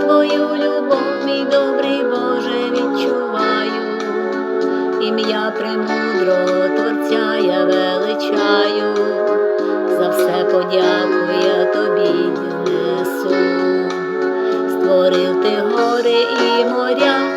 Твою любов, мій добрий Боже, відчуваю, ім'я премудрого Творця я величаю, за все подяку я тобі несу, створив ти гори і моря.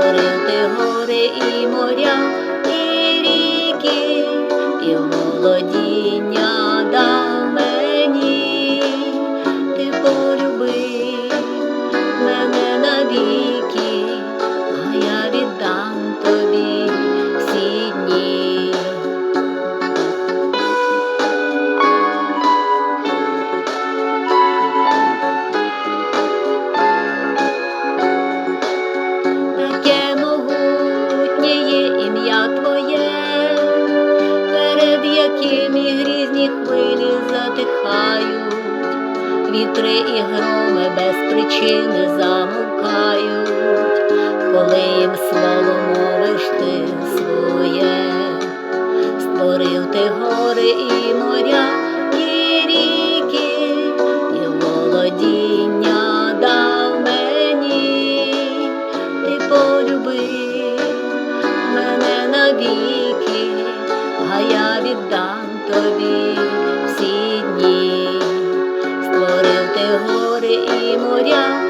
Створив гори і моря, і ріки, і володіння затихають, вітри і громи без причини замовкають, коли їм слово мовиш ти своє, створив ти гори і моря, і ріки, і володіння дав мені, ти полюбив мене навіки, а я віддам тобі y murió.